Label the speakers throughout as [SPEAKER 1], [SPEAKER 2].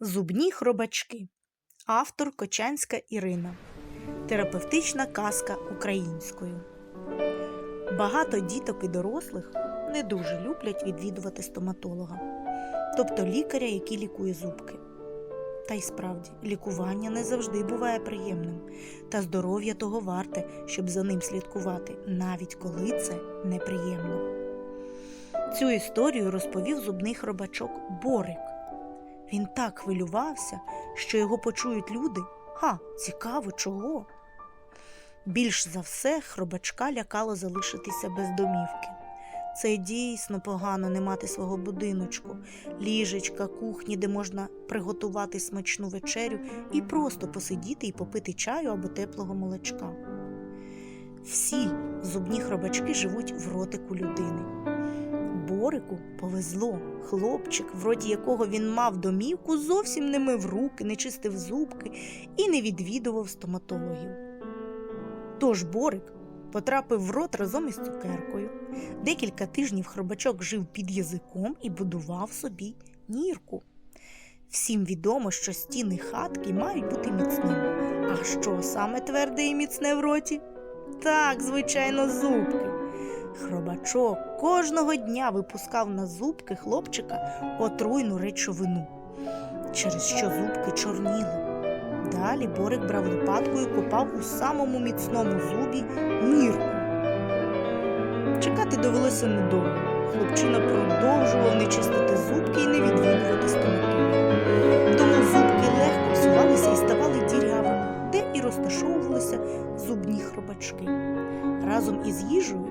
[SPEAKER 1] Зубні хробачки. Автор Кочанська Ірина. Терапевтична казка українською. Багато діток і дорослих не дуже люблять відвідувати стоматолога, тобто лікаря, який лікує зубки. Та й справді, лікування не завжди буває приємним, та здоров'я того варте, щоб за ним слідкувати, навіть коли це неприємно. Цю історію розповів зубний хробачок Борик. Він так хвилювався, що його почують люди. Ха, цікаво, чого. Більш за все, хробачка лякало залишитися без домівки. Це дійсно погано не мати свого будиночку, ліжечка, кухні, де можна приготувати смачну вечерю і просто посидіти і попити чаю або теплого молочка. Всі зубні хробачки живуть в ротику людини. Борику повезло. Хлопчик, в роті якого він мав домівку, зовсім не мив руки, не чистив зубки і не відвідував стоматологів. Тож Борик потрапив в рот разом із цукеркою. Декілька тижнів хробачок жив під язиком і будував собі нірку. Всім відомо, що стіни хатки мають бути міцними. А що саме тверде і міцне в роті? Так, звичайно, зубки. Хробачок кожного дня випускав на зубки хлопчика отруйну речовину, через що зубки чорніли. Далі Борик брав лопатку і копав у самому міцному зубі нірку. Чекати довелося недовго. Хлопчина продовжував не чистити зубки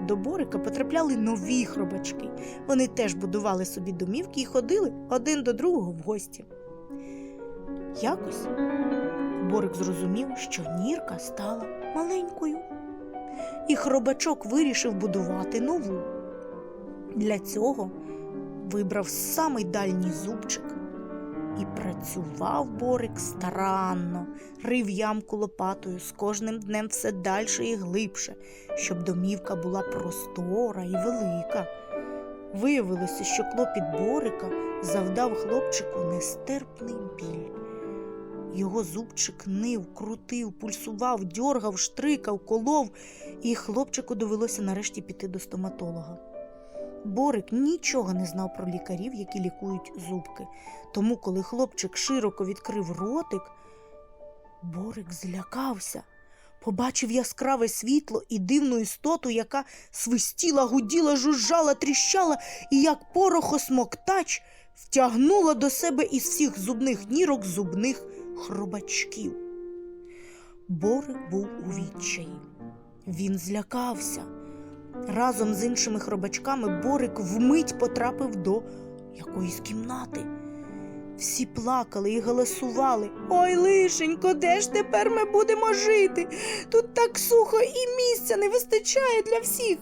[SPEAKER 1] до Борика потрапляли нові хробачки. Вони теж будували собі домівки і ходили один до другого в гості. Якось Борик зрозумів, що нірка стала маленькою, і хробачок вирішив будувати нову. Для цього вибрав самий дальній зубчик і працював Борик старанно, рив ямку лопатою з кожним днем все дальше і глибше, щоб домівка була простора і велика. Виявилося, що клопіт Борика завдав хлопчику нестерпний біль. Його зубчик нив, крутив, пульсував, дьоргав, штрикав, колов, і хлопчику довелося нарешті піти до стоматолога. Борик нічого не знав про лікарів, які лікують зубки. Тому, коли хлопчик широко відкрив ротик, Борик злякався, побачив яскраве світло і дивну істоту, яка свистіла, гуділа, жужжала, тріщала і, як порохосмоктач, втягнула до себе із всіх зубних нірок зубних хробачків. Борик був у відчаї. Він злякався. Разом з іншими хробачками Борик вмить потрапив до якоїсь кімнати. Всі плакали і галасували. Ой, лишенько, де ж тепер ми будемо жити? Тут так сухо і місця не вистачає для всіх.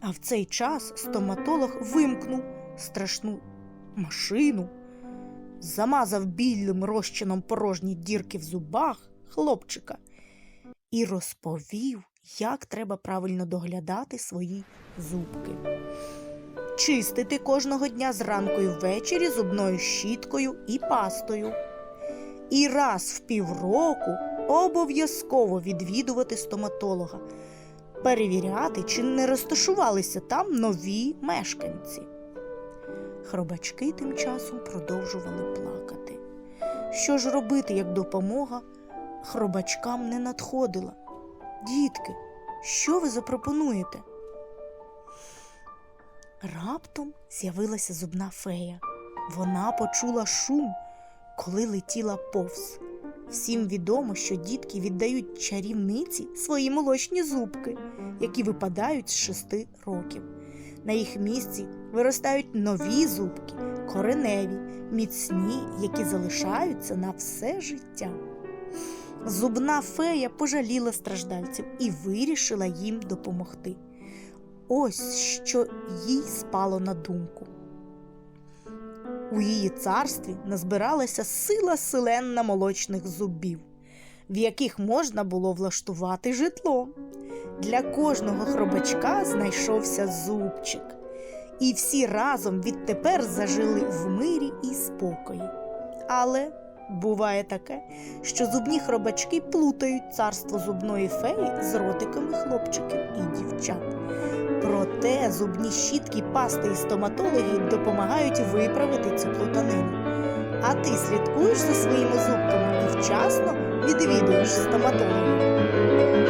[SPEAKER 1] А в цей час стоматолог вимкнув страшну машину, замазав білим розчином порожні дірки в зубах хлопчика і розповів, як треба правильно доглядати свої зубки. Чистити кожного дня зранку і ввечері зубною щіткою і пастою. І раз в півроку обов'язково відвідувати стоматолога, перевіряти, чи не розташувалися там нові мешканці. Хробачки тим часом продовжували плакати. Що ж робити, як допомога хробачкам не надходила? Дітки, що ви запропонуєте? Раптом з'явилася зубна фея. Вона почула шум, коли летіла повз. Всім відомо, що дітки віддають чарівниці свої молочні зубки, які випадають з шести років. На їх місці виростають нові зубки, кореневі, міцні, які залишаються на все життя. Зубна фея пожаліла страждальців і вирішила їм допомогти. Ось що їй спало на думку. У її царстві назбиралася сила селенна молочних зубів, в яких можна було влаштувати житло. Для кожного хробачка знайшовся зубчик, і всі разом відтепер зажили в мирі і спокої. Але буває таке, що зубні хробачки плутають царство зубної феї з ротиками хлопчиків і дівчат. Проте зубні щітки, пасти і стоматологи допомагають виправити цю плутанину. А ти слідкуєш за своїми зубками і вчасно відвідуєш стоматолога.